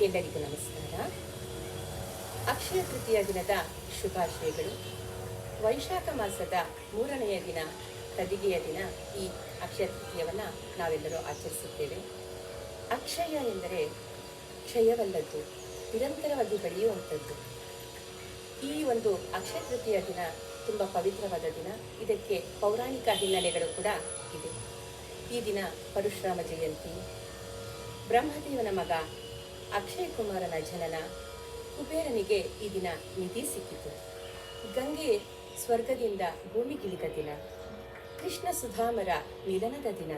ಎಲ್ಲರಿಗೂ ನಮಸ್ಕಾರ. ಅಕ್ಷಯ ತೃತೀಯ ದಿನದ ಶುಭಾಶಯಗಳು. ವೈಶಾಖ ಮಾಸದ ಮೂರನೆಯ ದಿನ ತದಿಗೆಯ ದಿನ ಈ ಅಕ್ಷಯ ತೃತೀಯವನ್ನು ನಾವೆಲ್ಲರೂ ಆಚರಿಸುತ್ತೇವೆ. ಅಕ್ಷಯ ಎಂದರೆ ಕ್ಷಯವಲ್ಲದ್ದು, ನಿರಂತರವಾಗಿ ಬೆಳೆಯುವಂಥದ್ದು. ಈ ಒಂದು ಅಕ್ಷಯ ತೃತೀಯ ದಿನ ತುಂಬ ಪವಿತ್ರವಾದ ದಿನ. ಇದಕ್ಕೆ ಪೌರಾಣಿಕ ಹಿನ್ನೆಲೆಗಳು ಕೂಡ ಇದೆ. ಈ ದಿನ ಪರಶುರಾಮ ಜಯಂತಿ, ಬ್ರಹ್ಮದೇವನ ಮಗ ಅಕ್ಷಯ ಕುಮಾರನ ಜನನ. ಕುಬೇರನಿಗೆ ಈ ದಿನ ನಿಧಿ ಸಿಕ್ಕಿತು. ಗಂಗೆ ಸ್ವರ್ಗದಿಂದ ಭೂಮಿಗಿಳಿದ ದಿನ. ಕೃಷ್ಣ ಸುಧಾಮರ ನಿಧನದ ದಿನ.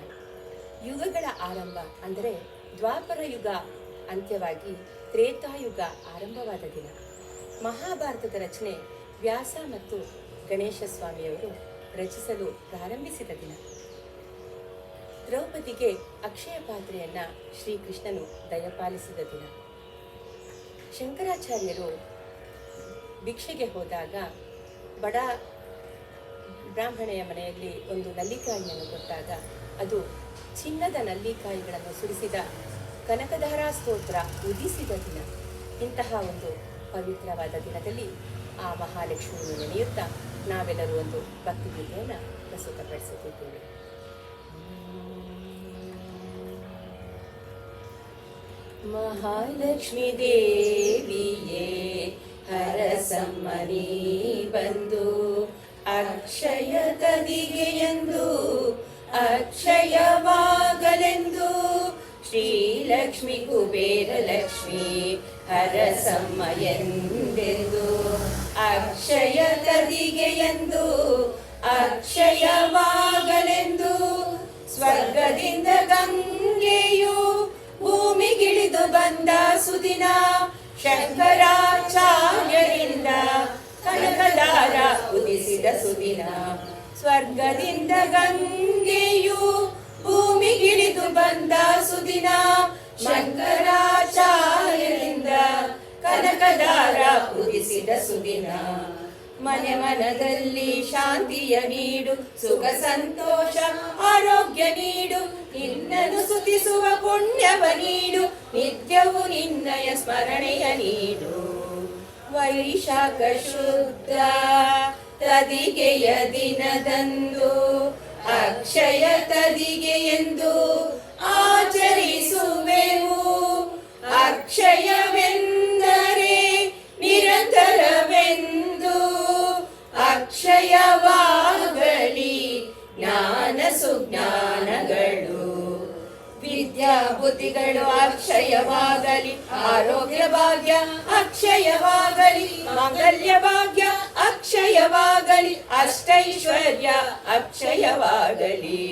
ಯುಗಗಳ ಆರಂಭ ಅಂದರೆ ದ್ವಾಪರ ಯುಗ ಅಂತ್ಯವಾಗಿ ತ್ರೇತಾಯುಗ ಆರಂಭವಾದ ದಿನ. ಮಹಾಭಾರತದ ರಚನೆ ವ್ಯಾಸ ಮತ್ತು ಗಣೇಶ ಸ್ವಾಮಿಯವರು ರಚಿಸಲು ಪ್ರಾರಂಭಿಸಿದ ದಿನ. ದ್ರೌಪದಿಗೆ ಅಕ್ಷಯ ಪಾತ್ರೆಯನ್ನ ಶ್ರೀಕೃಷ್ಣನು ದಯಪಾಲಿಸಿದ ದಿನ. ಶಂಕರಾಚಾರ್ಯರು ಭಿಕ್ಷೆಗೆ ಹೋದಾಗ ಬಡ ಬ್ರಾಹ್ಮಣೆಯ ಮನೆಯಲ್ಲಿ ಒಂದು ನಲ್ಲಿಕಾಯಿಯನ್ನು ಕೊಟ್ಟಾಗ ಅದು ಚಿನ್ನದ ನಲ್ಲಿಕಾಯಿಗಳನ್ನು ಸುರಿಸಿದ ಕನಕಧಾರಾ ಸ್ತೋತ್ರ ಉದಿಸಿದ ದಿನ. ಇಂತಹ ಒಂದು ಪವಿತ್ರವಾದ ದಿನದಲ್ಲಿ ಆ ಮಹಾಲಕ್ಷ್ಮಿಯನ್ನು ನೆನೆಯುತ್ತಾ ನಾವೆಲ್ಲರೂ ಒಂದು ಭಕ್ತಿಗೀತೆಯನ್ನು ಪ್ರಸ್ತುತಪಡಿಸುತ್ತಿದ್ದೇವೆ. ಮಹಾಲಕ್ಷ್ಮಿ ದೇವಿಯೇ ಹರಸಮ್ಮನಿ ಬಂದು, ಅಕ್ಷಯ ತದಿಗೆಯಂದು ಅಕ್ಷಯವಾಗಲೆಂದು, ಶ್ರೀಲಕ್ಷ್ಮಿ ಕುಬೇರ ಲಕ್ಷ್ಮಿ ಹರಸಮ್ಮ ಎಂದೆಂದು, ಅಕ್ಷಯ ತದಿಗೆಯಂದು ಅಕ್ಷಯವಾಗಲೆಂದು, ಸ್ವರ್ಗದಿಂದ ಗಂಗೆಯು ಸುದಿನ ಶಂಕರಾಚಾರ್ಯರಿಂದ ಕನಕದಾರ ಉದಿಸಿದ ಸುದಿನ. ಸ್ವರ್ಗದಿಂದ ಗಂಗೆಯು ಭೂಮಿಗಿಳಿದು ಬಂದ ಸುದಿನ. ಶಂಕರಾಚಾರ್ಯರಿಂದ ಕನಕದಾರ ಉದಿಸಿದ ಸುದಿನ. ಮನೆ ಮನದಲ್ಲಿ ಶಾಂತಿಯ ನೀಡು, ಸುಖ ಸಂತೋಷ, ಆರೋಗ್ಯ ನೀಡು. ನಿನ್ನನ್ನು ಸುತಿಸುವ ಪುಣ್ಯವ ನೀಡು, ನಿತ್ಯವು ನಿನ್ನಯ ಸ್ಮರಣೆಯ ನೀಡು. ವೈಶಾಖ ಶುದ್ಧ ತದಿಗೆಯ ದಿನದಂದು, ಅಕ್ಷಯ ತದಿಗೆ ಎಂದು ಆಚರಿಸುವೆವು. ಅಕ್ಷಯವೆಂದರೆ ವಿದ್ಯಾ ಬುದ್ಧಿಗಳು ಅಕ್ಷಯವಾಗಲಿ ಆರೋಗ್ಯ ಭಾಗ್ಯ ಅಕ್ಷಯವಾಗಲಿ ಮಾಂಗಲ್ಯ ಭಾಗ್ಯ ಅಕ್ಷಯವಾಗಲಿ ಅಷ್ಟೈಶ್ವರ್ಯ ಅಕ್ಷಯವಾಗಲಿ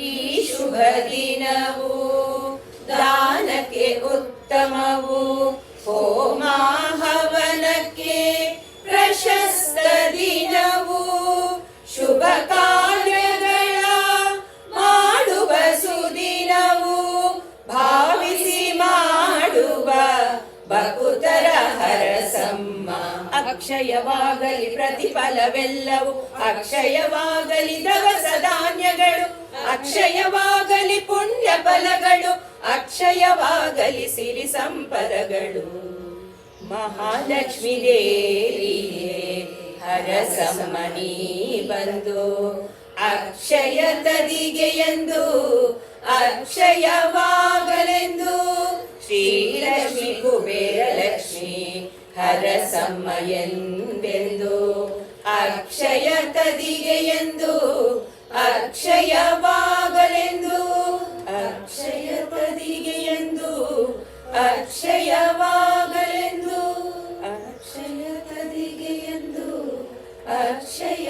ಈ ಶುಭ ದಿನವು ದಾನಕ್ಕೆ ಉತ್ತಮವು. ಹೋಮ ಬಕುತರ ಹರಸಮ್ಮ. ಅಕ್ಷಯವಾಗಲಿ ಪ್ರತಿಫಲವೆಲ್ಲವೂ, ಅಕ್ಷಯವಾಗಲಿ ದವಸ ಧಾನ್ಯಗಳು, ಅಕ್ಷಯವಾಗಲಿ ಪುಣ್ಯ ಫಲಗಳು, ಅಕ್ಷಯವಾಗಲಿ ಸಿರಿ ಸಂಪದಗಳು. ಮಹಾಲಕ್ಷ್ಮಿ ದೇವಿಯೇ ಹರಸಮ್ಮನಿ ಬಂದು ಅಕ್ಷಯ ತದಿಗೆ ಎಂದು, ಅಕ್ಷಯವಾಗಲೆಂದು ಶ್ರೀಲಕ್ಷ್ಮಿ ಕುಬೇರ ಲಕ್ಷ್ಮಿ ಹರಸಮ್ಮ ಎಂದೆಂದು, ಅಕ್ಷಯ ತದಿಗೆ ಎಂದು ಅಕ್ಷಯವಾಗಲೆಂದು ಅಕ್ಷಯ ತದಿಗೆ ಎಂದು ಅಕ್ಷಯವಾಗಲೆಂದು ಅಕ್ಷಯ ತದಿಗೆ ಎಂದು ಅಕ್ಷಯವಾ